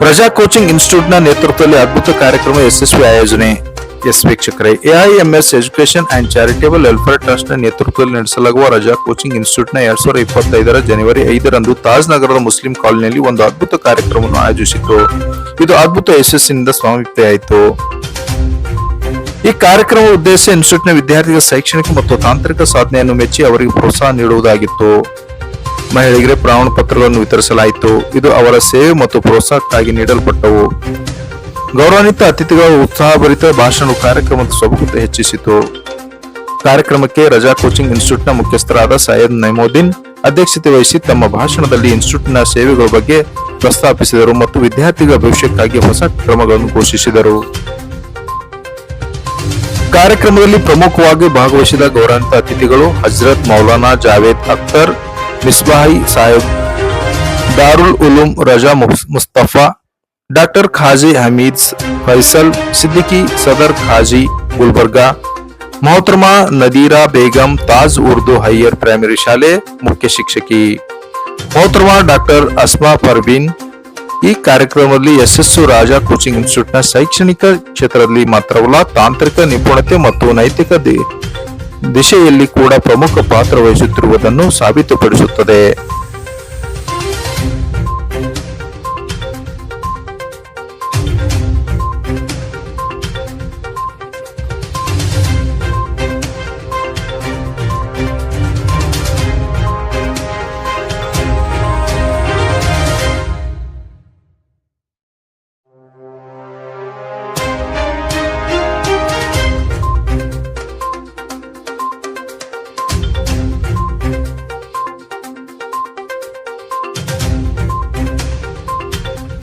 ಪ್ರಜಾ ಕೋಚಿಂಗ್ ಇನ್ಸ್ಟಿಟ್ಯೂಟ್ನ ನೇತೃತ್ವದಲ್ಲಿ ಅದ್ಭುತ ಕಾರ್ಯಕ್ರಮ ಯಶಸ್ವಿ ಆಯೋಜನೆ. ಎಸ್ ವೀಕ್ಷಕರೇ, AIMS education and charitable welfare ಟ್ರಸ್ಟ್ನ ನೇತೃತ್ವದಲ್ಲಿ ನಡೆಸಲಾಗುವ ರಜಾ ಕೋಚಿಂಗ್ ಇನ್ಸ್ಟಿಟ್ಯೂಟ್ನ ಎರಡ್ ಸಾವಿರದ ಇಪ್ಪತ್ತೈದರ ಜನವರಿ ಐದರಂದು ತಾಜ್ ನಗರದ ಮುಸ್ಲಿಂ ಕಾಲೋನಿಯಲ್ಲಿ ಒಂದು ಅದ್ಭುತ ಕಾರ್ಯಕ್ರಮವನ್ನು ಆಯೋಜಿಸಿತು. ಇದು ಅದ್ಭುತ ಯಶಸ್ಸಿನಿಂದ ಸ್ವಾಮಿಪ್ತೆಯಾಯಿತು ಈ ಕಾರ್ಯಕ್ರಮ ಉದ್ದೇಶ ಇನ್ಸ್ಟಿಟ್ಯೂಟ್ನ ವಿದ್ಯಾರ್ಥಿಗಳ ಶೈಕ್ಷಣಿಕ ಮತ್ತು ತಾಂತ್ರಿಕ ಸಾಧನೆಯನ್ನು ಮೆಚ್ಚಿ ಅವರಿಗೆ ಪ್ರೋತ್ಸಾಹ ನೀಡುವುದಾಗಿತ್ತು. ಮಹಿಳೆಯರಿಗೆ ಪ್ರಮಾಣ ಪತ್ರಗಳನ್ನು ವಿತರಿಸಲಾಯಿತು. ಇದು ಅವರ ಸೇವೆ ಮತ್ತು ಪ್ರೋತ್ಸಾಹಕ್ಕಾಗಿ ನೀಡಲ್ಪಟ್ಟವು. ಗೌರವಾನ್ವಿತ ಅತಿಥಿಗಳ ಉತ್ಸಾಹಭರಿತ ಭಾಷಣ ಕಾರ್ಯಕ್ರಮದ ಸೊಬಗತೆ ಹೆಚ್ಚಿಸಿತು. ಕಾರ್ಯಕ್ರಮಕ್ಕೆ ರಜಾ ಕೋಚಿಂಗ್ ಇನ್ಸ್ಟಿಟ್ಯೂಟ್ನ ಮುಖ್ಯಸ್ಥರಾದ ಸೈಯದ್ ನೈಮುದ್ದೀನ್ ಅಧ್ಯಕ್ಷತೆ ವಹಿಸಿ ತಮ್ಮ ಭಾಷಣದಲ್ಲಿ ಇನ್ಸ್ಟಿಟ್ಯೂಟ್ನ ಸೇವೆಗಳ ಬಗ್ಗೆ ಪ್ರಸ್ತಾಪಿಸಿದರು ಮತ್ತು ವಿದ್ಯಾರ್ಥಿಗಳ ಭವಿಷ್ಯಕ್ಕಾಗಿ ಹೊಸ ಕ್ರಮಗಳನ್ನು ಘೋಷಿಸಿದರು. ಕಾರ್ಯಕ್ರಮದಲ್ಲಿ ಪ್ರಮುಖವಾಗಿ ಭಾಗವಹಿಸಿದ ಗೌರವಾನ್ವಿತ ಅತಿಥಿಗಳು ಹಜರತ್ ಮೌಲಾನಾ ಜಾವೇದ್ ಅಖ್ತರ್ ಮಿಸ್ಬಾಹಿ ಸಾಹೇಬ್ ದಾರುಲ್ ಉಲೂಮ್ ರಜಾ ಮುಸ್- Mustafa doctor Kazi Hamid Faisal Siddiqui Sadar Kazi Gulbarga ಮೊಹತರ್ಮಾ ನದೀರಾ Begum Taj Urdu higher primary ಶಾಲೆ ಮುಖ್ಯ ಶಿಕ್ಷಕಿ ಮೊಹತರ್ಮಾ ಡಾಕ್ಟರ್ ಅಸ್ಮಾ ಪರ್ವೀನ್ ಈ ಕಾರ್ಯಕ್ರಮದಲ್ಲಿ ಯಶಸ್ಸು ರಾಜಾ ಕೋಚಿಂಗ್ ಇನ್ಸ್ಟಿಟ್ಯೂಟ್ನ ಶೈಕ್ಷಣಿಕ ಕ್ಷೇತ್ರದಲ್ಲಿ ಮಾತ್ರವಲ್ಲ ತಾಂತ್ರಿಕ ನಿಪುಣತೆ ಮತ್ತು ನೈತಿಕ ದಿ- ದಿಶೆಯಲ್ಲಿ ಕೂಡ ಪ್ರಮುಖ ಪಾತ್ರ ವಹಿಸುತ್ತಿರುವುದನ್ನು ಸಾಬೀತುಪಡಿಸುತ್ತದೆ.